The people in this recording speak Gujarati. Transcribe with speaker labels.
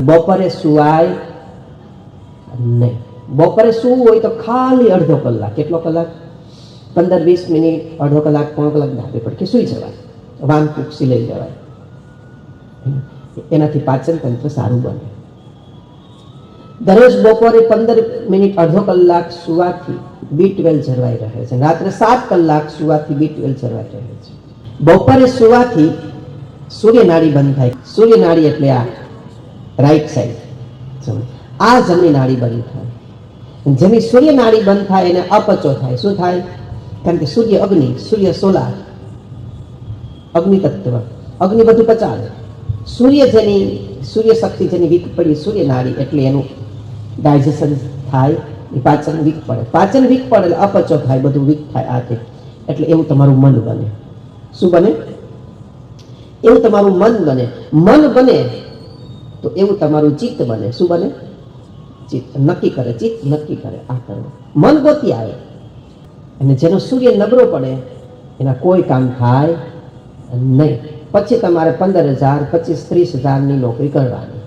Speaker 1: બપોરે સુવાય નહીં બપોરે સૂવું હોય તો ખાલી અડધો કલાક કેટલો કલાક પંદર વીસ મિનિટ અડધો કલાક પોણો કલાક ધાબે પડકે સૂઈ જવાય વાન પૂક્ષી લઈ જવાય એનાથી પાચન તંત્ર સારું બને દરરોજ બપોરે પંદર મિનિટ અડધો કલાક સુવાથી બી ટ્વેલ્વ જળવાઈ રહે છે રાત્રે સાત કલાક સુવાથી બી ટ્વેલ્વ જળવાઈ રહે છે બપોરે સુવાથી સૂર્યનાડી બંધ થાય સૂર્યનાડી એટલે આ રાઈટ સાઈડ આ જમણી નાળી બંધ થાય. જેની સૂર્ય નાળી બંધ થાય, એને અપચો થાય. શું થાય? કારણ કે સૂર્ય અગ્નિ, સૂર્ય સોલાર અગ્નિ તત્વ અગ્નિ બધું પચાવે. સૂર્ય જેની, સૂર્ય શક્તિ જેની વીક પડી, સૂર્ય નાડી એટલે એનું ડાયજેશન થાય, એ પાચન વીક પડે. પાચન વીક પડે એટલે અપચો થાય, બધું વીક થાય આ તે એટલે એવું તમારું મન બને. શું બને? એવું તમારું મન બને. મન બને તો એવું તમારું ચિત્ત બને. શું બને? ચિત્ત. નક્કી કરે, ચિત્ત નક્કી કરે આ કરવું. મન ગોતી આવે. અને જેનો સૂર્ય નબળો પડે, એના કોઈ કામ થાય નહીં. પછી તમારે પંદર હજાર, પચીસ, ત્રીસ હજારની નોકરી કરવાની.